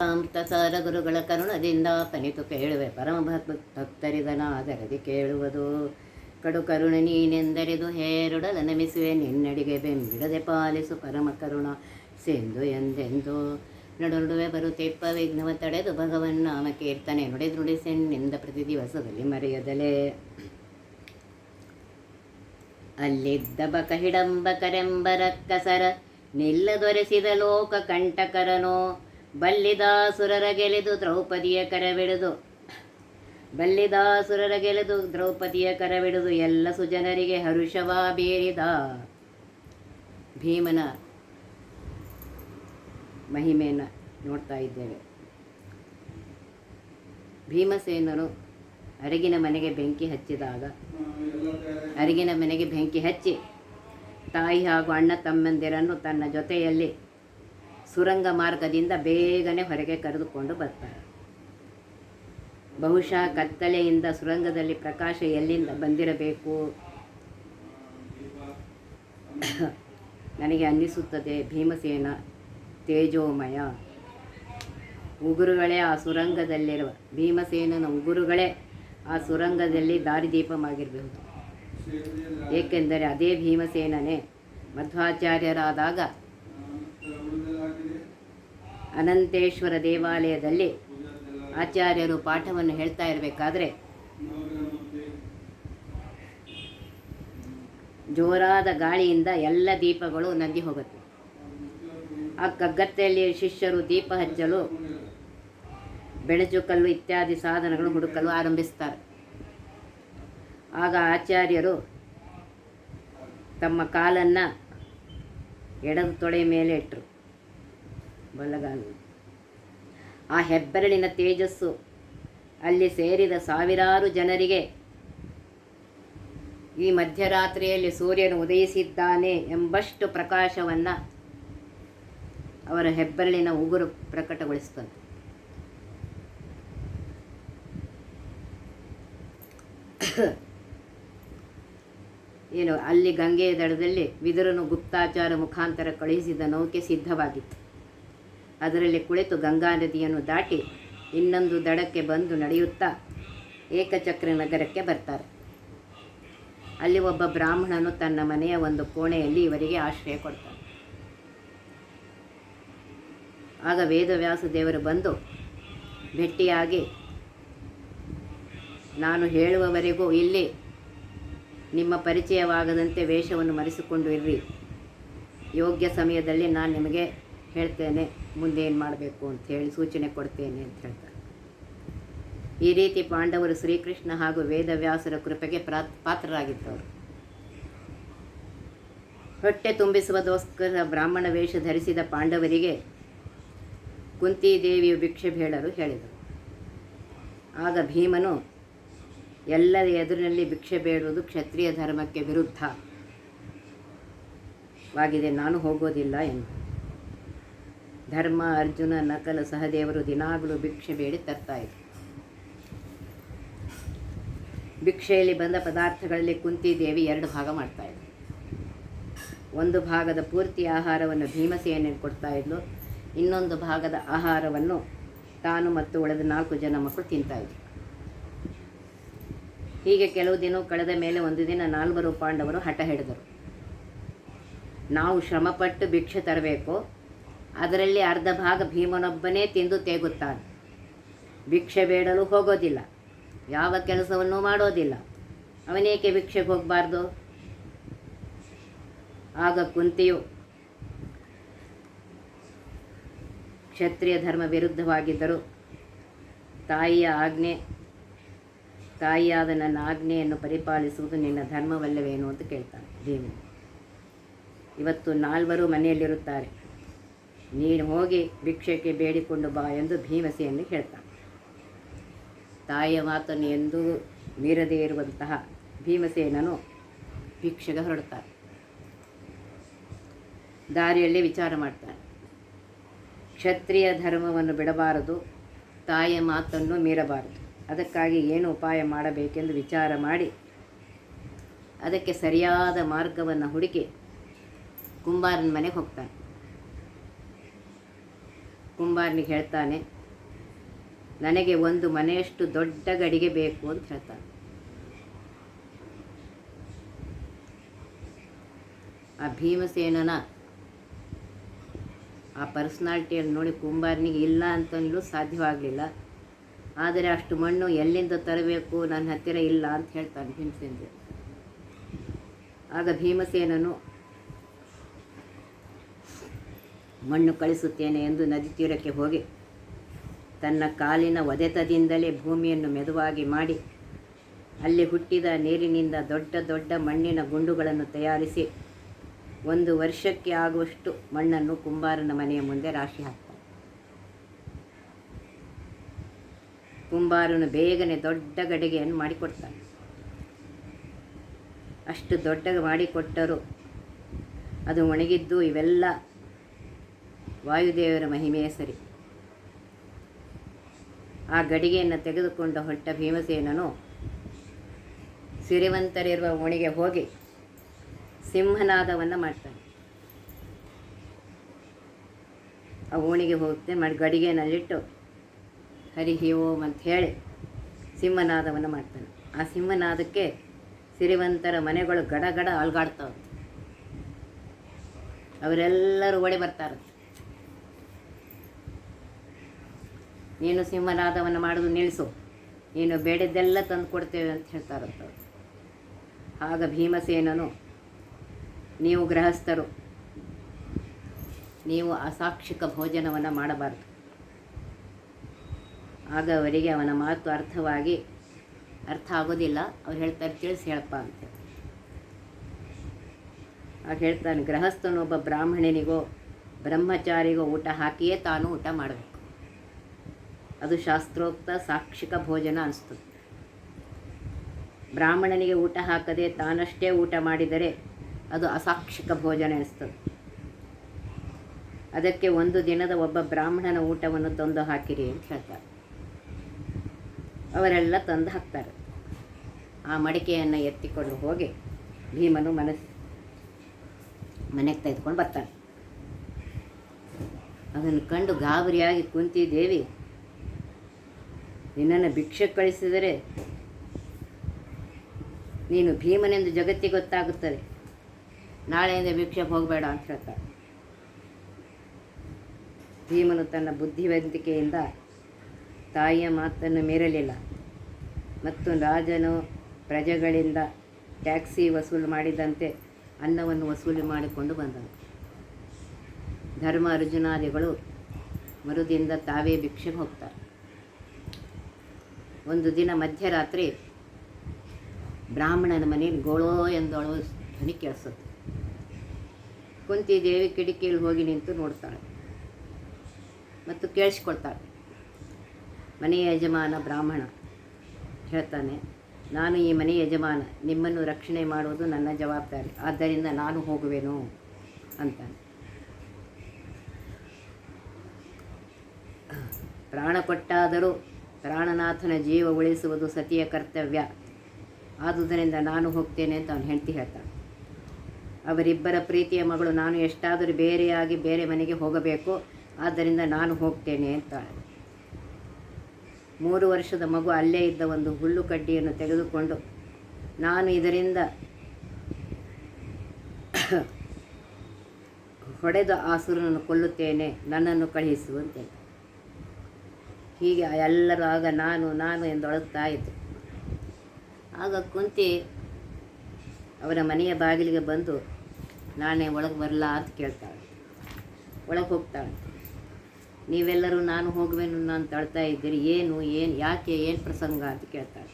ಸಾರ ಗುರುಗಳ ಕರುಣದಿಂದ ಪನಿತು ಕೇಳುವೆ ಪರಮ ಭಕ್ತರಿದನ ಭಕ್ತರಿದನಾದರದಿ ಕೇಳುವುದು. ಕಡು ಕರುಣ ನೀನೆಂದರಿದು ಹೇರುಡಲ ನಮಿಸುವೆ, ನಿನ್ನಡಿಗೆ ಬೆಂಬಿಡದೆ ಪಾಲಿಸು ಪರಮ ಕರುಣ. ಸೆಂದು ಎಂದೆಂದು ನಡುವೆ ಬರುತ್ತಿಪ್ಪ, ವಿಘ್ನವ ತಡೆದು ಭಗವನ್ ನಾಮ ಕೀರ್ತನೆ ನುಡಿದು ನುಡಿಸೆನ್ನಿಂದ ಪ್ರತಿ ದಿವಸದಲ್ಲಿ ಮರೆಯದಲೇ. ಅಲ್ಲಿದ್ದ ಬಕ ಹಿಡಂಬಕರೆಂಬರ ಕಸರ ನಿಲ್ಲದೊರೆಸಿದ ಲೋಕ ಕಂಟಕರನೋ ಬಲ್ಲಿದಾಸುರರ ಗೆಲೆದು ದ್ರೌಪದಿಯ ಕರವಿಡಿದು. ಬಲ್ಲಿದಾಸುರರ ಗೆಲೆದು ದ್ರೌಪದಿಯ ಕರವಿಡಿದು. ಎಲ್ಲ ಸುಜನರಿಗೆ ಹರುಷವ ಬೀರಿದ. ಭೀಮನ ಮಹಿಮೆಯನ್ನು ನೋಡ್ತಾ ಇದ್ದೇವೆ. ಭೀಮಸೇನರು ಅರಗಿನ ಮನೆಗೆ ಬೆಂಕಿ ಹಚ್ಚಿದಾಗ, ಅರಗಿನ ಮನೆಗೆ ಬೆಂಕಿ ಹಚ್ಚಿ ತಾಯಿ ಹಾಗೂ ಅಣ್ಣ ತಮ್ಮಂದಿರನ್ನು ತನ್ನ ಜೊತೆಯಲ್ಲಿ ಸುರಂಗ ಮಾರ್ಗದಿಂದ ಬೇಗನೆ ಹೊರಗೆ ಕರೆದುಕೊಂಡು ಬರ್ತಾರೆ. ಬಹುಶಃ ಕತ್ತಲೆಯಿಂದ ಸುರಂಗದಲ್ಲಿ ಪ್ರಕಾಶ ಎಲ್ಲಿಂದ ಬಂದಿರಬೇಕು? ನನಗೆ ಅನ್ನಿಸುತ್ತದೆ ಭೀಮಸೇನ ತೇಜೋಮಯ. ಉಗುರುಗಳೇ ಆ ಸುರಂಗದಲ್ಲಿರುವ, ಭೀಮಸೇನನ ಉಗುರುಗಳೇ ಆ ಸುರಂಗದಲ್ಲಿ ದಾರಿದೀಪವಾಗಿರಬಹುದು ಏಕೆಂದರೆ ಅದೇ ಭೀಮಸೇನನೇ ಮಧ್ವಾಚಾರ್ಯರಾದಾಗ ಅನಂತೇಶ್ವರ ದೇವಾಲಯದಲ್ಲಿ ಆಚಾರ್ಯರು ಪಾಠವನ್ನು ಹೇಳ್ತಾ ಇರಬೇಕಾದ್ರೆ, ಜೋರಾದ ಗಾಳಿಯಿಂದ ಎಲ್ಲ ದೀಪಗಳು ನಂದಿ ಹೋಗುತ್ತೆ. ಆ ಕಗ್ಗತ್ತೆಯಲ್ಲಿ ಶಿಷ್ಯರು ದೀಪ ಹಚ್ಚಲು ಬೆಳಜುಕಲ್ಲು ಇತ್ಯಾದಿ ಸಾಧನಗಳು ಹುಡುಕಲು ಆರಂಭಿಸ್ತಾರೆ. ಆಗ ಆಚಾರ್ಯರು ತಮ್ಮ ಕಾಲನ್ನು ಎಡದ ತೊಳೆ ಮೇಲೆ ಇಟ್ಟರು ಬಲಗಾಲ. ಆ ಹೆಬ್ಬೆರಳಿನ ತೇಜಸ್ಸು ಅಲ್ಲಿ ಸೇರಿದ ಸಾವಿರಾರು ಜನರಿಗೆ ಈ ಮಧ್ಯರಾತ್ರಿಯಲ್ಲಿ ಸೂರ್ಯನು ಉದಯಿಸಿದ್ದಾನೆ ಎಂಬಷ್ಟು ಪ್ರಕಾಶವನ್ನು ಅವರ ಹೆಬ್ಬೆರಳಿನ ಉಗುರು ಪ್ರಕಟಗೊಳಿಸ್ತದೆ ಏನು ಅಲ್ಲಿ ಗಂಗೆಯ ದಡದಲ್ಲಿ ವಿದುರನು ಗುಪ್ತಾಚಾರ ಮುಖಾಂತರ ಕಳುಹಿಸಿದ ನೌಕೆ ಸಿದ್ಧವಾಗಿತ್ತು. ಅದರಲ್ಲಿ ಕುಳಿತು ಗಂಗಾ ನದಿಯನ್ನು ದಾಟಿ ಇನ್ನೊಂದು ದಡಕ್ಕೆ ಬಂದು ನಡೆಯುತ್ತಾ ಏಕಚಕ್ರ ನಗರಕ್ಕೆ ಬರ್ತಾರೆ. ಅಲ್ಲಿ ಒಬ್ಬ ಬ್ರಾಹ್ಮಣನು ತನ್ನ ಮನೆಯ ಒಂದು ಕೋಣೆಯಲ್ಲಿ ಇವರಿಗೆ ಆಶ್ರಯ ಕೊಡ್ತಾನೆ. ಆಗ ವೇದವ್ಯಾಸ ದೇವರು ಬಂದು ಭೇಟಿಯಾಗಿ, ನಾನು ಹೇಳುವವರೆಗೂ ಇಲ್ಲಿ ನಿಮ್ಮ ಪರಿಚಯವಾಗದಂತೆ ವೇಷವನ್ನು ಮರೆಸಿಕೊಂಡು ಇರ್ರಿ. ಯೋಗ್ಯ ಸಮಯದಲ್ಲಿ ನಾನು ನಿಮಗೆ ಹೇಳ್ತೇನೆ. ಮುಂದೆ ಏನು ಮಾಡಬೇಕು ಅಂತ ಹೇಳಿ ಸೂಚನೆ ಕೊಡ್ತೇನೆ ಅಂತ ಹೇಳ್ತಾರೆ. ಈ ರೀತಿ ಪಾಂಡವರು ಶ್ರೀಕೃಷ್ಣ ಹಾಗೂ ವೇದವ್ಯಾಸರ ಕೃಪೆಗೆ ಪ್ರಾ ಪಾತ್ರರಾಗಿದ್ದವರು. ಹೊಟ್ಟೆ ತುಂಬಿಸುವುದೋಸ್ಕರ ಬ್ರಾಹ್ಮಣ ವೇಷ ಧರಿಸಿದ ಪಾಂಡವರಿಗೆ ಕುಂತಿದೇವಿಯು ಭಿಕ್ಷೆ ಬೇಡಲು ಹೇಳಿದರು. ಆಗ ಭೀಮನು, ಎಲ್ಲರ ಎದುರಿನಲ್ಲಿ ಭಿಕ್ಷೆ ಬೇಡುವುದು ಕ್ಷತ್ರಿಯ ಧರ್ಮಕ್ಕೆ ವಿರುದ್ಧವಾಗಿದೆ ನಾನು ಹೋಗೋದಿಲ್ಲ ಎಂದು. ಧರ್ಮ, ಅರ್ಜುನ, ನಕಲ, ಸಹದೇವರು ದಿನಾಗಲೂ ಭಿಕ್ಷೆ, ಬೇಡಿ ತರ್ತಾಯಿದ್ರು ಭಿಕ್ಷೆಯಲ್ಲಿ ಬಂದ ಪದಾರ್ಥಗಳಲ್ಲಿ ಕುಂತಿದೇವಿ ಎರಡು ಭಾಗ ಮಾಡ್ತಾಯಿದ್ರು ಒಂದು ಭಾಗದ ಪೂರ್ತಿ ಆಹಾರವನ್ನು ಭೀಮಸೇನೆ ಕೊಡ್ತಾ ಇದ್ಲು. ಇನ್ನೊಂದು ಭಾಗದ ಆಹಾರವನ್ನು ತಾನು ಮತ್ತು ಉಳಿದ ನಾಲ್ಕು ಜನ ಮಕ್ಕಳು ತಿಂತಾಯಿದ್ರು ಹೀಗೆ ಕೆಲವು ದಿನ ಕಳೆದ ಮೇಲೆ ಒಂದು ದಿನ ನಾಲ್ವರು ಪಾಂಡವರು ಹಠ ಹಿಡಿದರು. ನಾವು ಶ್ರಮಪಟ್ಟು ಭಿಕ್ಷೆ ತರಬೇಕು. ಅದರಲ್ಲಿ ಅರ್ಧ ಭಾಗ ಭೀಮನೊಬ್ಬನೇ ತಿಂದು ತೇಗುತ್ತಾನೆ. ಭಿಕ್ಷೆ ಬೇಡಲು ಹೋಗೋದಿಲ್ಲ. ಯಾವ ಕೆಲಸವನ್ನು ಮಾಡೋದಿಲ್ಲ. ಅವನೇಕೆ ಭಿಕ್ಷೆಗೆ ಹೋಗಬಾರ್ದು? ಆಗ ಕುಂತಿಯು ಕ್ಷತ್ರಿಯ ಧರ್ಮ ವಿರುದ್ಧವಾಗಿದ್ದರು ತಾಯಿಯ ಆಜ್ಞೆ, ತಾಯಿಯಾದ ನನ್ನ ಆಜ್ಞೆಯನ್ನು ಪರಿಪಾಲಿಸುವುದು ನಿನ್ನ ಧರ್ಮವಲ್ಲವೇನು ಅಂತ ಕೇಳ್ತಾನೆ ಭೀಮನು. ಇವತ್ತು ನಾಲ್ವರು ಮನೆಯಲ್ಲಿರುತ್ತಾರೆ. ನೀನು ಹೋಗಿ ಭಿಕ್ಷೆಗೆ ಬೇಡಿಕೊಂಡು ಬಾ ಎಂದು ಭೀಮಸೆಯನ್ನು ಹೇಳ್ತಾನೆ. ತಾಯಿಯ ಮಾತನ್ನು ಎಂದೂ ಮೀರದೇ ಇರುವಂತಹ ಭೀಮಸೇನನು ಭಿಕ್ಷೆಗೆ ಹೊರಡ್ತಾನೆ ದಾರಿಯಲ್ಲಿ ವಿಚಾರ ಮಾಡ್ತಾನೆ. ಕ್ಷತ್ರಿಯ ಧರ್ಮವನ್ನು ಬಿಡಬಾರದು, ತಾಯಿಯ ಮಾತನ್ನು ಮೀರಬಾರದು. ಅದಕ್ಕಾಗಿ ಏನು ಉಪಾಯ ಮಾಡಬೇಕೆಂದು ವಿಚಾರ ಮಾಡಿ, ಅದಕ್ಕೆ ಸರಿಯಾದ ಮಾರ್ಗವನ್ನು ಹುಡುಕಿ ಕುಂಬಾರನ ಮನೆಗೆ ಹೋಗ್ತಾನೆ. ಕುಂಬಾರನಿಗೆ ಹೇಳ್ತಾನೆ, ನನಗೆ ಒಂದು ಮನೆಯಷ್ಟು ದೊಡ್ಡ ಗಡಿಗೆ ಬೇಕು ಅಂತ ಹೇಳ್ತಾನೆ. ಆ ಭೀಮಸೇನನ ಆ ಪರ್ಸ್ನಾಲ್ಟಿಯನ್ನು ನೋಡಿ ಕುಂಬಾರನಿಗೆ ಇಲ್ಲ ಅಂತಲೂ ಸಾಧ್ಯವಾಗಲಿಲ್ಲ. ಆದರೆ ಅಷ್ಟು ಮಣ್ಣು ಎಲ್ಲಿಂದ ತರಬೇಕು, ನನ್ನ ಹತ್ತಿರ ಇಲ್ಲ ಅಂತ ಹೇಳ್ತಾನೆ ಭೀಮಸೇನ ಆಗ ಭೀಮಸೇನನು ಮಣ್ಣು ಕಳಿಸುತ್ತೇನೆ ಎಂದು ನದಿ ತೀರಕ್ಕೆ ಹೋಗಿ ತನ್ನ ಕಾಲಿನ ಒದೆತದಿಂದಲೇ ಭೂಮಿಯನ್ನು ಮೆದುವಾಗಿ ಮಾಡಿ ಅಲ್ಲಿ ಹುಟ್ಟಿದ ನೀರಿನಿಂದ ದೊಡ್ಡ ದೊಡ್ಡ ಮಣ್ಣಿನ ಗುಂಡುಗಳನ್ನು ತಯಾರಿಸಿ ಒಂದು ವರ್ಷಕ್ಕೆ ಆಗುವಷ್ಟು ಮಣ್ಣನ್ನು ಕುಂಬಾರನ ಮನೆಯ ಮುಂದೆ ರಾಶಿ ಹಾಕ್ತಾನೆ. ಕುಂಬಾರನು ಬೇಗನೆ ದೊಡ್ಡ ಗಡಿಗೆಯನ್ನು ಮಾಡಿಕೊಡ್ತಾನೆ. ಅಷ್ಟು ದೊಡ್ಡ ಮಾಡಿಕೊಟ್ಟರು ಅದು ಒಣಗಿದ್ದು ಇವೆಲ್ಲ ವಾಯುದೇವರ ಮಹಿಮೆಯ ಸರಿ. ಆ ಗಡಿಗೆಯನ್ನು ತೆಗೆದುಕೊಂಡು ಹೊರಟ ಭೀಮಸೇನನು ಸಿರಿವಂತರಿರುವ ಓಣಿಗೆ ಹೋಗಿ ಸಿಂಹನಾದವನ್ನು ಮಾಡ್ತಾನೆ. ಆ ಓಣಿಗೆ ಹೋಗುತ್ತೆ ಮಾಡಿ ಗಡಿಗೆನಲ್ಲಿಟ್ಟು ಹರಿ ಓಂ ಅಂತ ಹೇಳಿ ಸಿಂಹನಾದವನ್ನು ಮಾಡ್ತಾನೆ. ಆ ಸಿಂಹನಾದಕ್ಕೆ ಸಿರಿವಂತರ ಮನೆಗಳು ಗಡಗಡ ಅಲ್ಗಾಡ್ತಾವೆ ಅವರೆಲ್ಲರೂ ಓಡಿ ಬರ್ತಾರೆ ನೀನು ಸಿಂಹನಾದವನ್ನು ಮಾಡೋದು ನಿಲ್ಲಿಸು. ನೀನು ಬೇಡದ್ದೆಲ್ಲ ತಂದು ಕೊಡ್ತೇವೆ ಅಂತ ಹೇಳ್ತಾರಂತ ಅವ್ರು. ಆಗ ಭೀಮಸೇನನು, ನೀವು ಗೃಹಸ್ಥರು, ನೀವು ಅಸಾಕ್ಷಿಕ ಭೋಜನವನ್ನು ಮಾಡಬಾರದು. ಆಗ ಅವರಿಗೆ ಅವನ ಮಾತು ಅರ್ಥವಾಗಿ ಅರ್ಥ ಆಗೋದಿಲ್ಲ. ಅವ್ರು ಹೇಳ್ತಾರೆ, ತಿಳಿಸಿ, ಹೇಳಪ್ಪ ಅಂತ ಆಗ ಹೇಳ್ತಾನೆ, ಗೃಹಸ್ಥನೊಬ್ಬ ಬ್ರಾಹ್ಮಣನಿಗೋ, ಬ್ರಹ್ಮಚಾರಿಗೋ ಊಟ ಹಾಕಿಯೇ ತಾನು ಊಟ ಮಾಡಬೇಕು. ಅದು ಶಾಸ್ತ್ರೋಕ್ತ ಸಾಕ್ಷಿಕ ಭೋಜನ ಅನಿಸ್ತದೆ. ಬ್ರಾಹ್ಮಣನಿಗೆ ಊಟ ಹಾಕದೆ ತಾನಷ್ಟೇ ಊಟ ಮಾಡಿದರೆ ಅದು ಅಸಾಕ್ಷಿಕ ಭೋಜನ ಅನಿಸ್ತದೆ ಅದಕ್ಕೆ ಒಂದು ದಿನದ ಒಬ್ಬ ಬ್ರಾಹ್ಮಣನ ಊಟವನ್ನು ತಂದು ಹಾಕಿರಿ ಅಂತ ಹೇಳ್ತಾರೆ. ಅವರೆಲ್ಲ ತಂದು ಹಾಕ್ತಾರೆ. ಆ ಮಡಿಕೆಯನ್ನು ಎತ್ತಿಕೊಂಡು ಹೋಗಿ ಭೀಮನು ಮನಸ್ಸು ಮನೆಗೆ ತೆಗೆದುಕೊಂಡು ಬರ್ತಾನೆ. ಅದನ್ನು ಕಂಡು ಗಾಬರಿಯಾಗಿ ಕುಂತಿ ದೇವಿ ನಿನ್ನನ್ನು ಭಿಕ್ಷೆ ಕಳಿಸಿದರೆ ನೀನು ಭೀಮನೆಂದು ಜಗತ್ತಿಗೆ ಗೊತ್ತಾಗುತ್ತದೆ. ನಾಳೆಯಿಂದ ಭಿಕ್ಷೆ ಹೋಗಬೇಡ ಅಂತ ಹೇಳ್ತಾಳೆ ಭೀಮನು ತನ್ನ ಬುದ್ಧಿವಂತಿಕೆಯಿಂದ ತಾಯಿಯ ಮಾತನ್ನು ಮೀರಲಿಲ್ಲ. ಮತ್ತು ರಾಜನು ಪ್ರಜೆಗಳಿಂದ ಟ್ಯಾಕ್ಸಿ ವಸೂಲು ಮಾಡಿದಂತೆ ಅನ್ನವನ್ನು ವಸೂಲಿ ಮಾಡಿಕೊಂಡು ಬಂದನು. ಧರ್ಮ ಅರ್ಜುನಾದಿಗಳು ಮರುದಿಂದ ತಾವೇ ಭಿಕ್ಷೆಗೆ ಹೋಗ್ತಾರೆ. ಒಂದು ದಿನ ಮಧ್ಯರಾತ್ರಿ ಬ್ರಾಹ್ಮಣನ ಮನೆಯಲ್ಲಿ ಗೋಳೋ ಎಂದಳು ಧ್ವನಿ ಕೇಳಿಸುತ್ತೆ. ಕುಂತಿ ದೇವಿ ಕಿಟಕಿಯಲ್ಲಿ ಹೋಗಿ ನಿಂತು ನೋಡ್ತಾಳೆ ಮತ್ತು ಕೇಳಿಸ್ಕೊಳ್ತಾಳೆ. ಮನೆಯ ಯಜಮಾನ ಬ್ರಾಹ್ಮಣ ಹೇಳ್ತಾನೆ, ನಾನು ಈ ಮನೆ ಯಜಮಾನ, ನಿಮ್ಮನ್ನು ರಕ್ಷಣೆ ಮಾಡುವುದು ನನ್ನ ಜವಾಬ್ದಾರಿ, ಆದ್ದರಿಂದ ನಾನು ಹೋಗುವೆನು ಅಂತಾನೆ. ಪ್ರಾಣ ಕೊಟ್ಟಾದರೂ ಪ್ರಾಣನಾಥನ ಜೀವ ಉಳಿಸುವುದು ಸತಿಯ ಕರ್ತವ್ಯ. ಆದುದರಿಂದ ನಾನು ಹೋಗ್ತೇನೆ ಅಂತ ಅವನು ಹೆಂಡತಿ ಹೇಳ್ತಾನೆ. ಅವರಿಬ್ಬರ ಪ್ರೀತಿಯ ಮಗಳು ನಾನು ಎಷ್ಟಾದರೂ ಬೇರೆಯಾಗಿ ಬೇರೆ ಮನೆಗೆ ಹೋಗಬೇಕು, ಆದ್ದರಿಂದ ನಾನು ಹೋಗ್ತೇನೆ ಅಂತಾಳೆ ಮೂರು ವರ್ಷದ ಮಗು ಅಲ್ಲೇ ಇದ್ದ ಒಂದು ಹುಲ್ಲು ಕಡ್ಡಿಯನ್ನು ತೆಗೆದುಕೊಂಡು, ನಾನು ಇದರಿಂದ ಹೊಡೆದ ಆಸುರನನ್ನು ಕೊಲ್ಲುತ್ತೇನೆ, ನನ್ನನ್ನು ಕಳುಹಿಸುವಂತೆ ಹೀಗೆ ಎಲ್ಲರೂ ಆಗ ನಾನು ನಾನು ಎಂದು ಅಳುತ್ತಾ ಇದ್ದೆ. ಆಗ ಕುಂತಿ ಅವರ ಮನೆಯ ಬಾಗಿಲಿಗೆ ಬಂದು ನಾನೇ ಒಳಗೆ ಬರಲ್ಲ ಅಂತ ಕೇಳ್ತಾಳೆ. ಒಳಗೆ ಹೋಗ್ತಾಳೆ. ನೀವೆಲ್ಲರೂ ನಾನು ಹೋಗುವೆನು ನಾನು ತಳ್ತಾ ಇದ್ದೀರಿ. ಏನು ಏನು, ಯಾಕೆ, ಏನು ಪ್ರಸಂಗ ಅಂತ ಕೇಳ್ತಾಳೆ.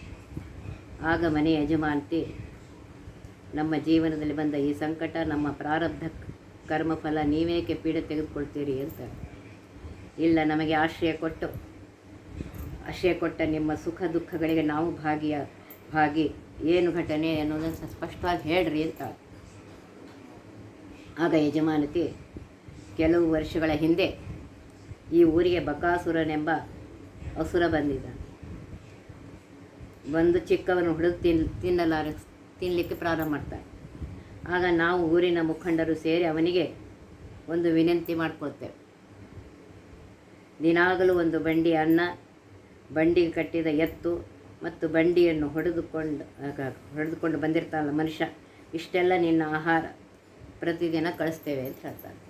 ಆಗ ಮನೆ ಯಜಮಾನತಿ, ನಮ್ಮ ಜೀವನದಲ್ಲಿ ಬಂದ ಈ ಸಂಕಟ, ನಮ್ಮ ಪ್ರಾರಬ್ಧ ಕರ್ಮಫಲ ನೀವೇಕೆ ಪೀಡೆ ತೆಗೆದುಕೊಳ್ತೀರಿ ಅಂತ. ಇಲ್ಲ, ನಮಗೆ ಆಶ್ರಯ ಕೊಟ್ಟು ಆಶ್ರಯ ಕೊಟ್ಟ ನಿಮ್ಮ ಸುಖ ದುಃಖಗಳಿಗೆ ನಾವು ಭಾಗಿಯ, ಭಾಗಿ. ಏನು ಘಟನೆ ಅನ್ನೋದನ್ನು ಸ್ಪಷ್ಟವಾಗಿ ಹೇಳ್ರಿ ಅಂತ. ಆಗ ಯಜಮಾನತಿ, ಕೆಲವು ವರ್ಷಗಳ ಹಿಂದೆ ಈ ಊರಿಗೆ ಬಕಾಸುರನೆಂಬ ಅಸುರ ಬಂದಿದ್ದ. ಬಂದು ಚಿಕ್ಕವನು ಹುಡುಗ ತಿನ್, ತಿನ್ನಲಾರ ತಿನ್ನಲಿಕ್ಕೆ ಪ್ರಾರಂಭ ಮಾಡ್ತಾರೆ ಆಗ ನಾವು ಊರಿನ ಮುಖಂಡರು ಸೇರಿ ಅವನಿಗೆ ಒಂದು ವಿನಂತಿ ಮಾಡ್ಕೊಳ್ತೇವೆ ದಿನಾಗಲೂ ಒಂದು ಬಂಡಿ ಅನ್ನ ಬಂಡಿಗೆ ಕಟ್ಟಿದ ಎತ್ತು ಮತ್ತು ಬಂಡಿಯನ್ನು ಹೊಡೆದುಕೊಂಡು ಹೊಡೆದುಕೊಂಡು ಬಂದಿರ್ತಾನಲ್ಲ ಮನುಷ್ಯ, ಇಷ್ಟೆಲ್ಲ ನಿನ್ನ ಆಹಾರ ಪ್ರತಿದಿನ ಕಳಿಸ್ತೇವೆ ಅಂತ ಹೇಳ್ತಾರೆ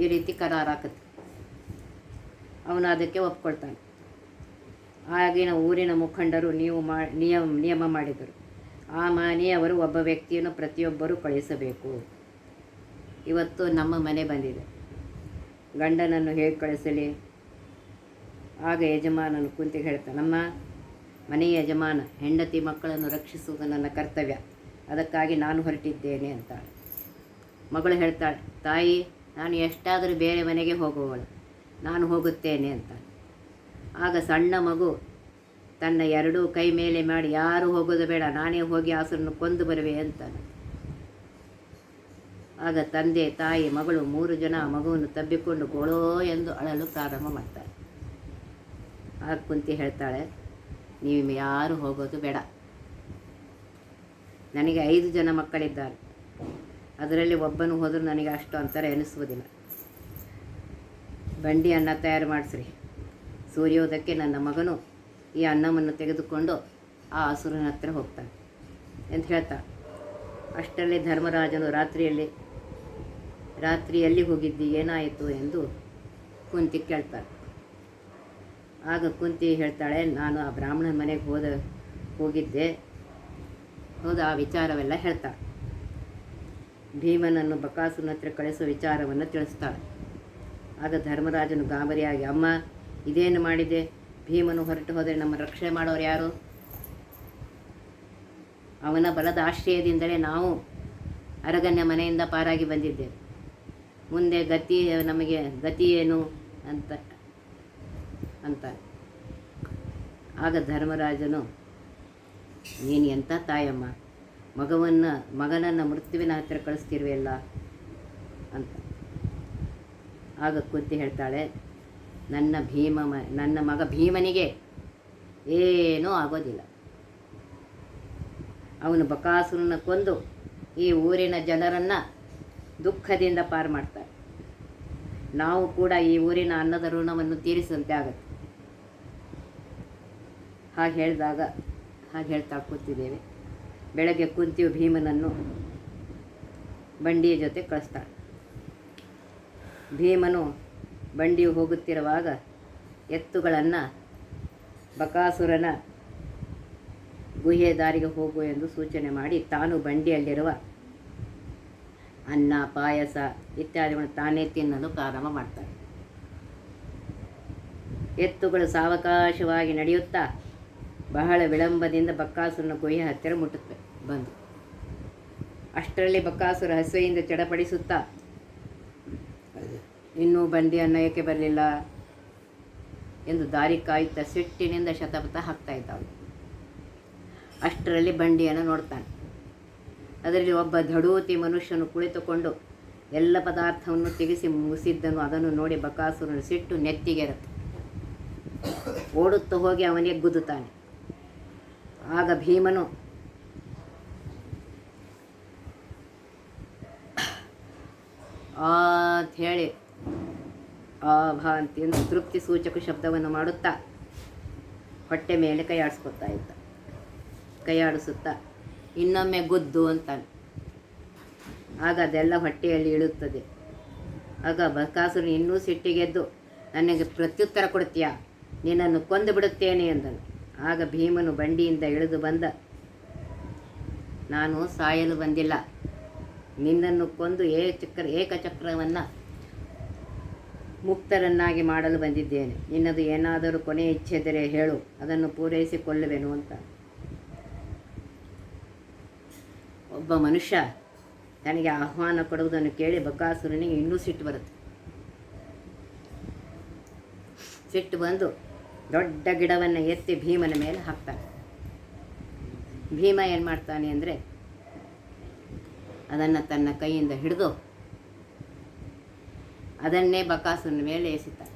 ಈ ರೀತಿ ಕರಾರು ಹಾಕತ್ತೆ ಅವನು ಅದಕ್ಕೆ ಒಪ್ಕೊಳ್ತಾನೆ. ಆಗಿನ ಊರಿನ ಮುಖಂಡರು ನೀವು ಮಾ, ನಿಯಮ ನಿಯಮ ಮಾಡಿದರು. ಆ ಮನೆಯವರು ಒಬ್ಬ ವ್ಯಕ್ತಿಯನ್ನು ಪ್ರತಿಯೊಬ್ಬರೂ ಕಳಿಸಬೇಕು. ಇವತ್ತು ನಮ್ಮ ಮನೆ ಬಂದಿದೆ. ಗಂಡನನ್ನು ಹೇಗೆ ಕಳಿಸಲಿ? ಆಗ ಯಜಮಾನನು ಕುಂತಿ ಹೇಳ್ತಾನಮ್ಮ ಮನೆಯ ಯಜಮಾನ, ಹೆಂಡತಿ ಮಕ್ಕಳನ್ನು ರಕ್ಷಿಸುವುದು ನನ್ನ ಕರ್ತವ್ಯ. ಅದಕ್ಕಾಗಿ ನಾನು ಹೊರಟಿದ್ದೇನೆ ಅಂತಾಳೆ. ಮಗಳು ಹೇಳ್ತಾಳೆ, ತಾಯಿ, ನಾನು ಎಷ್ಟಾದರೂ ಬೇರೆ ಮನೆಗೆ ಹೋಗುವವಳು. ನಾನು ಹೋಗುತ್ತೇನೆ ಅಂತ ಆಗ ಸಣ್ಣ ಮಗು ತನ್ನ ಎರಡೂ ಕೈ ಮೇಲೆ ಮಾಡಿ, ಯಾರು ಹೋಗೋದು ಬೇಡ, ನಾನೇ ಹೋಗಿ ಆಸರನ್ನು ಕೊಂದು ಬರುವೆ ಅಂತಾನೆ. ಆಗ ತಂದೆ, ತಾಯಿ, ಮಗಳು ಮೂರು ಜನ ಮಗುವನ್ನು ತಬ್ಬಿಕೊಂಡು ಗೋಳೋ ಎಂದು ಅಳಲು ಪ್ರಾರಂಭ ಮಾಡ್ತಾರೆ. ಆಗ ಕುಂತಿ ಹೇಳ್ತಾಳೆ, ನೀವು ಯಾರು ಹೋಗೋದು ಬೇಡ. ನನಗೆ ಐದು ಜನ ಮಕ್ಕಳಿದ್ದಾರೆ. ಅದರಲ್ಲಿ ಒಬ್ಬನು ಹೋದರೂ ನನಗೆ ಅಷ್ಟು ಅಂತರ ಎನಿಸುವುದಿಲ್ಲ. ಬಂಡಿ ಅನ್ನ ತಯಾರು ಮಾಡಿಸ್ರಿ. ಸೂರ್ಯೋದಯಕ್ಕೆ ನನ್ನ ಮಗನು ಈ ಅನ್ನವನ್ನು ತೆಗೆದುಕೊಂಡು ಆ ಹಸುರನ ಹತ್ರ ಹೋಗ್ತಾನೆ ಅಂತ ಹೇಳ್ತಾಳೆ. ಅಷ್ಟರಲ್ಲಿ ಧರ್ಮರಾಜನು ರಾತ್ರಿಯಲ್ಲಿ ರಾತ್ರಿಯಲ್ಲಿ ಹೋಗಿದ್ದು ಏನಾಯಿತು? ಎಂದು ಕುಂತಿ ಕೇಳ್ತಾಳೆ ಆಗ ಕುಂತಿ ಹೇಳ್ತಾಳೆ, ನಾನು ಆ ಬ್ರಾಹ್ಮಣನ ಮನೆಗೆ ಹೋದ, ಹೋಗಿದ್ದೆ. ಹೋದ ಆ ವಿಚಾರವೆಲ್ಲ ಹೇಳ್ತಾಳೆ ಭೀಮನನ್ನು ಬಕಾಸುನ ಹತ್ರ ಕಳಿಸೋ ವಿಚಾರವನ್ನು ತಿಳಿಸ್ತಾಳೆ. ಆಗ ಧರ್ಮರಾಜನು ಗಾಬರಿಯಾಗಿ, ಅಮ್ಮ, ಇದೇನು ಮಾಡಿದೆ? ಭೀಮನು ಹೊರಟು ಹೋದರೆ ನಮ್ಮ ರಕ್ಷಣೆ ಮಾಡೋರು ಯಾರು? ಅವನ ಬಲದ ಆಶ್ರಯದಿಂದಲೇ ನಾವು ಅರಗನ್ಯ ಮನೆಯಿಂದ ಪಾರಾಗಿ ಬಂದಿದ್ದೇವೆ. ಮುಂದೆ ಗತಿ ನಮಗೆ ಗತಿ ಏನು? ಅಂತ ಅಂತ. ಆಗ ಧರ್ಮರಾಜನು, ನೀನು ಎಂಥ ತಾಯಮ್ಮ? ಮಗವನ್ನು, ಮಗನನ್ನು ಮೃತ್ಯುವಿನ ಹತ್ತಿರ ಕಳಿಸ್ತಿರುವೆಲ್ಲ ಅಂತ. ಆಗ ಕುಂತಿ ಹೇಳ್ತಾಳೆ, ನನ್ನ ಭೀಮ ನನ್ನ ಮಗ ಭೀಮನಿಗೆ ಏನೂ ಆಗೋದಿಲ್ಲ. ಅವನು ಬಕಾಸುರನ ಕೊಂದು ಈ ಊರಿನ ಜನರನ್ನು ದುಃಖದಿಂದ ಪಾರು ಮಾಡ್ತಾರೆ ನಾವು ಕೂಡ ಈ ಊರಿನ ಅನ್ನದ ಋಣವನ್ನು ತೀರಿಸುವಂತೆ ಆಗುತ್ತೆ. ಹಾಗೆ ಹೇಳಿದಾಗ, ಹಾಗೆ ಹೇಳ್ತಾ ಕೂತಿದ್ದೇವೆ. ಬೆಳಗ್ಗೆ ಕುಂತಿಯು ಭೀಮನನ್ನು ಬಂಡಿಯ ಜೊತೆ ಕಳಿಸ್ತಾಳೆ. ಭೀಮನು ಬಂಡಿಯು ಹೋಗುತ್ತಿರುವಾಗ ಎತ್ತುಗಳನ್ನು ಬಕಾಸುರನ ಗುಹೆ ದಾರಿಗೆ ಹೋಗು ಎಂದು ಸೂಚನೆ ಮಾಡಿ ತಾನು ಬಂಡಿಯಲ್ಲಿರುವ ಅನ್ನ, ಪಾಯಸ ಇತ್ಯಾದಿಗಳನ್ನು ತಾನೇ ತಿನ್ನಲು ಪ್ರಾರಂಭ ಮಾಡ್ತಾರೆ ಎತ್ತುಗಳು ಸಾವಕಾಶವಾಗಿ ನಡೆಯುತ್ತಾ ಬಹಳ ವಿಳಂಬದಿಂದ ಬಕ್ಕಾಸುರನ ಗುಹೆ ಹತ್ತಿರ ಮುಟ್ಟುತ್ತೆ ಬಂದು. ಅಷ್ಟರಲ್ಲಿ ಬಕ್ಕಾಸುರ ಹಸುವೆಯಿಂದ ಚಡಪಡಿಸುತ್ತಾ ಇನ್ನೂ ಬಂಡಿ ಅನ್ನ ಏಕೆ ಬರಲಿಲ್ಲ ಎಂದು ದಾರಿ ಕಾಯುತ್ತಾ ಸಿಟ್ಟಿನಿಂದ ಶತಪಥ ಹಾಕ್ತಾ ಇದ್ದಾವೆ ಅಷ್ಟರಲ್ಲಿ ಬಂಡಿಯನ್ನು ನೋಡ್ತಾನೆ. ಅದರಲ್ಲಿ ಒಬ್ಬ ಧಡೂತಿ ಮನುಷ್ಯನು ಕುಳಿತುಕೊಂಡು ಎಲ್ಲ ಪದಾರ್ಥವನ್ನು ತೆಗೆಸಿ ಮುಗಿಸಿದ್ದನು. ಅದನ್ನು ನೋಡಿ ಬಕಾಸುರನು ಸಿಟ್ಟು ನೆತ್ತಿಗೆರುತ್ತೆ ಓಡುತ್ತಾ ಹೋಗಿ ಅವನಿಗೆ ಗುದ್ದುತ್ತಾನೆ ಆಗ ಭೀಮನು ಆ ಹೇಳಿ ಆ ಭಾ ಅಂತ ತೃಪ್ತಿ ಸೂಚಕ ಶಬ್ದವನ್ನು ಮಾಡುತ್ತಾ ಹೊಟ್ಟೆ ಮೇಲೆ ಕೈ ಆಡಿಸ್ಕೊತಾ ಇದ್ದ. ಕೈ ಆಡಿಸುತ್ತಾ ಇನ್ನೊಮ್ಮೆ ಗುದ್ದು ಅಂತಾನೆ. ಆಗ ಅದೆಲ್ಲ ಹೊಟ್ಟೆಯಲ್ಲಿ ಇಳುತ್ತದೆ. ಆಗ ಬಕಾಸುರನು ಇನ್ನೂ ಸಿಟ್ಟಿಗೆದ್ದು, ನನಗೆ ಪ್ರತ್ಯುತ್ತರ ಕೊಡ್ತೀಯಾ? ನಿನ್ನನ್ನು ಕೊಂದು ಬಿಡುತ್ತೇನೆ ಎಂದನು ಆಗ ಭೀಮನು ಬಂಡಿಯಿಂದ ಇಳಿದು ಬಂದ. ನಾನು ಸಾಯಲು ಬಂದಿಲ್ಲ. ನಿನ್ನನ್ನು ಕೊಂದು ಏಕಚಕ್ರ ಏಕಚಕ್ರವನ್ನು ಮುಕ್ತರನ್ನಾಗಿ ಮಾಡಲು ಬಂದಿದ್ದೇನೆ. ನಿನ್ನದು ಏನಾದರೂ ಕೊನೆ ಇಚ್ಛೆದರೆ ಹೇಳು. ಅದನ್ನು ಪೂರೈಸಿಕೊಳ್ಳುವೆನು ಅಂತ. ಒಬ್ಬ ಮನುಷ್ಯ ತನಗೆ ಆಹ್ವಾನ ಕೊಡುವುದನ್ನು ಕೇಳಿ ಬಕಾಸುರನಿಗೆ ಇನ್ನೂ ಸಿಟ್ಟು ಬರುತ್ತೆ. ಸಿಟ್ಟು ಬಂದು ದೊಡ್ಡ ಗಿಡವನ್ನು ಎತ್ತಿ ಭೀಮನ ಮೇಲೆ ಹಾಕ್ತಾನೆ. ಭೀಮ ಏನು ಮಾಡ್ತಾನೆ ಅಂದರೆ ಅದನ್ನು ತನ್ನ ಕೈಯಿಂದ ಹಿಡಿದು ಅದನ್ನೇ ಬಕಾಸನ ಮೇಲೆ ಎಸಿತಾನೆ.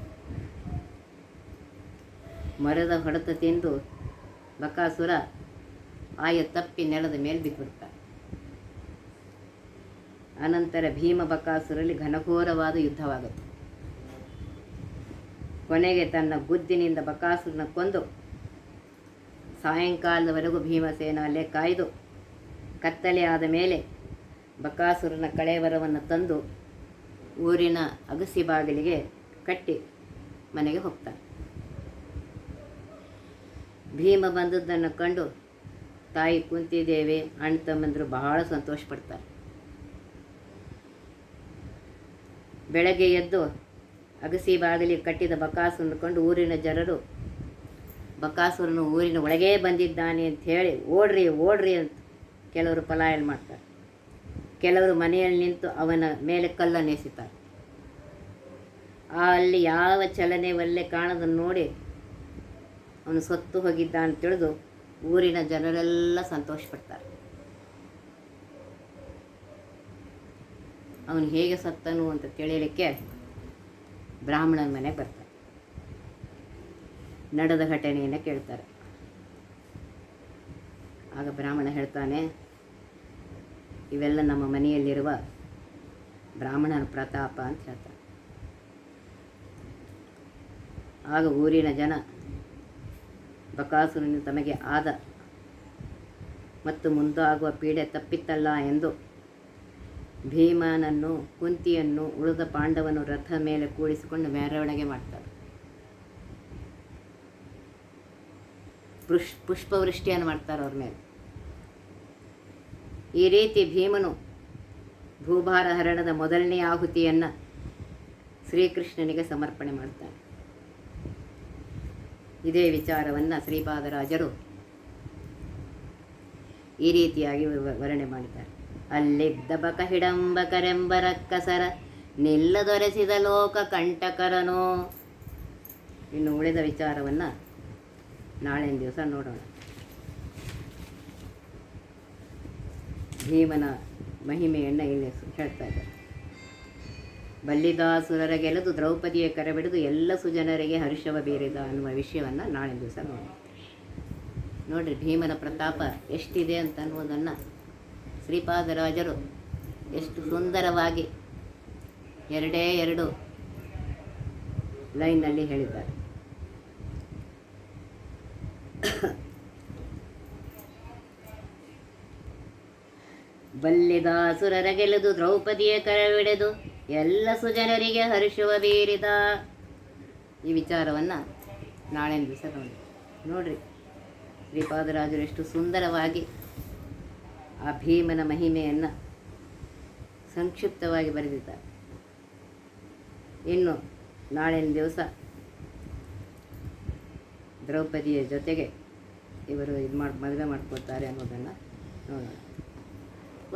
ಮರದ ಹೊಡೆತ ತಿಂದು ಬಕಾಸುರ ಆಯ ತಪ್ಪಿ ನೆಲದ ಮೇಲೆ ಬಿದ್ದುಬಿಡ್ತಾನೆ. ಅನಂತರ ಭೀಮ ಬಕಾಸುರಲ್ಲಿ ಘನಘೋರವಾದ ಯುದ್ಧವಾಗುತ್ತೆ. ಕೊನೆಗೆ ತನ್ನ ಗುದ್ದಿನಿಂದ ಬಕಾಸುರನ ಕೊಂದು ಸಾಯಂಕಾಲದವರೆಗೂ ಭೀಮಸೇನ ಅಲ್ಲೇ ಕಾಯ್ದು ಕತ್ತಲೆ ಆದ ಮೇಲೆ ಬಕಾಸುರನ ಕಳೇವರವನ್ನು ತಂದು ಊರಿನ ಅಗಸಿ ಬಾಗಿಲಿಗೆ ಕಟ್ಟಿ ಮನೆಗೆ ಹೋಗ್ತಾನೆ. ಭೀಮ ಬಂದದ್ದನ್ನು ಕಂಡು ತಾಯಿ ಕುಂತಿದ್ದೇವೆ ಅಣ್ಣ ತಮ್ಮಂದರು ಬಹಳ ಸಂತೋಷಪಡ್ತಾರೆ. ಬೆಳಗ್ಗೆ ಎದ್ದು ಅಗಸಿ ಬಾಗಿಲಿಗೆ ಕಟ್ಟಿದ ಕಂಡು ಊರಿನ ಜನರು ಬಕಾಸುರನು ಊರಿನ ಒಳಗೇ ಬಂದಿದ್ದಾನೆ ಅಂತ ಹೇಳಿ, ಓಡ್ರಿ ಓಡ್ರಿ ಅಂತ ಕೆಲವರು ಪಲಾಯನ ಮಾಡ್ತಾರೆ. ಕೆಲವರು ಮನೆಯಲ್ಲಿ ನಿಂತು ಅವನ ಮೇಲೆ ಕಲ್ಲನ್ನು ಎಸಿತಾರೆ. ಅಲ್ಲಿ ಯಾವ ಚಲನೆ ಒಲ್ಲೆ ಕಾಣದನ್ನು ನೋಡಿ ಅವನು ಸತ್ತು ಹೋಗಿದ್ದ ಅಂತ ತಿಳಿದು ಊರಿನ ಜನರೆಲ್ಲ ಸಂತೋಷ ಪಡ್ತಾರೆ ಅವನು ಹೇಗೆ ಸತ್ತನು ಅಂತ ತಿಳಿಯಲಿಕ್ಕೆ ಬ್ರಾಹ್ಮಣನ ಮನೆಗೆ ಬರ್ತಾರೆ. ನಡೆದ ಘಟನೆಯನ್ನು ಕೇಳ್ತಾರೆ. ಆಗ ಬ್ರಾಹ್ಮಣ ಹೇಳ್ತಾನೆ, ಇವೆಲ್ಲ ನಮ್ಮ ಮನೆಯಲ್ಲಿರುವ ಬ್ರಾಹ್ಮಣನ ಪ್ರತಾಪ ಅಂತ ಹೇಳ್ತಾನೆ ಆಗ ಊರಿನ ಜನ ಬಕಾಸುರನು ತಮಗೆ ಆದ ಮತ್ತು ಮುಂದಾಗುವ ಪೀಡೆ ತಪ್ಪಿತ್ತಲ್ಲ ಎಂದು ಭೀಮನನ್ನು, ಕುಂತಿಯನ್ನು, ಉಳಿದ ಪಾಂಡವನು ರಥ ಮೇಲೆ ಕೂಡಿಸಿಕೊಂಡು ಮೆರವಣಿಗೆ ಮಾಡ್ತಾರೆ ಪುಷ್, ಪುಷ್ಪವೃಷ್ಟಿಯನ್ನು ಮಾಡ್ತಾರೆ ಅವ್ರ ಮೇಲೆ. ಈ ರೀತಿ ಭೀಮನು ಭೂಭಾರ ಹರಣದ ಮೊದಲನೇ ಆಹುತಿಯನ್ನು ಶ್ರೀಕೃಷ್ಣನಿಗೆ ಸಮರ್ಪಣೆ ಮಾಡ್ತಾನೆ. ಇದೇ ವಿಚಾರವನ್ನು ಶ್ರೀಪಾದರಾಜರು ಈ ರೀತಿಯಾಗಿ ವರ್ಣೆ ವರ್ಣನೆ ಮಾಡಿದ್ದಾರೆ. ಅಲ್ಲಿದ್ದ ಬಕ ಹಿಡಂಬಕರೆಂಬ ರಕ್ಕಸರ ನಿಲ್ಲದೊರೆಸಿದ ಲೋಕ ಕಂಟಕರನೋ. ಇನ್ನು ಉಳಿದ ವಿಚಾರವನ್ನು ನಾಳಿನ ದಿವಸ ನೋಡೋಣ. ಭೀಮನ ಮಹಿಮೆಯನ್ನು ಇಲ್ಲಿ ಹೇಳ್ತಾ ಇದ್ದಾರೆ. ಬಲ್ಲಿದಾಸುರರ ಗೆಲುದು ದ್ರೌಪದಿಯ ಕರೆಬಿಡಿದು ಎಲ್ಲ ಸುಜನರಿಗೆ ಹರ್ಷವ ಬೀರಿದ ಅನ್ನುವ ವಿಷಯವನ್ನು ನಾಳಿನ ದಿವಸ ನೋಡೋಣ. ನೋಡ್ರಿ ಭೀಮನ ಪ್ರತಾಪ ಎಷ್ಟಿದೆ ಅಂತ ಅನ್ನೋದನ್ನು ಶ್ರೀಪಾದರಾಜರು ಎಷ್ಟು ಸುಂದರವಾಗಿ ಎರಡೇ ಎರಡು ಲೈನ್ನಲ್ಲಿ ಹೇಳಿದ್ದಾರೆ. ಬಲ್ಲಿದಾಸುರರ ಗೆಲುದು ದ್ರೌಪದಿಯ ಕರವಿಡೆದು ಎಲ್ಲ ಸುಜನರಿಗೆ ಹರಿಸುವ ಬೀರಿದ ಈ ವಿಚಾರವನ್ನು ನಾಳೆ ದಿವಸ ನೋಡಿ ನೋಡ್ರಿ ಶ್ರೀಪಾದರಾಜರು ಎಷ್ಟು ಸುಂದರವಾಗಿ ಆ ಭೀಮನ ಮಹಿಮೆಯನ್ನು ಸಂಕ್ಷಿಪ್ತವಾಗಿ ಬರೆದಿದ್ದಾರೆ. ಇನ್ನು ನಾಳಿನ ದಿವಸ ದ್ರೌಪದಿಯ ಜೊತೆಗೆ ಇವರು ಇದು ಮಾಡಿ, ಮದುವೆ ಮಾಡ್ಕೊಳ್ತಾರೆ ಅನ್ನೋದನ್ನು ನೋಡೋಣ.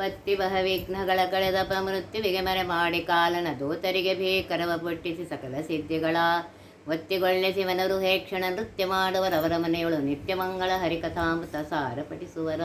ಒತ್ತಿ ಬಹ ವಿಘ್ನಗಳ ಕಳೆದ ಮೃತ್ಯುವಿಗೆ ಮರೆ ಮಾಡಿ ಕಾಲನ ದೂತರಿಗೆ ಭೀಕರವ ಪುಟ್ಟಿಸಿ ಸಕಲ ಸಿದ್ಧಿಗಳ. ಒತ್ತಿಗೊಳ್ಳೆ ಶಿವನರು ಹೇ ಕ್ಷಣ ನೃತ್ಯ ಮಾಡುವರವರ ಮನೆಯೊಳು ನಿತ್ಯ ಮಂಗಳ ಹರಿಕಥಾಮೃತ ಸಾರ ಪಠಿಸುವರ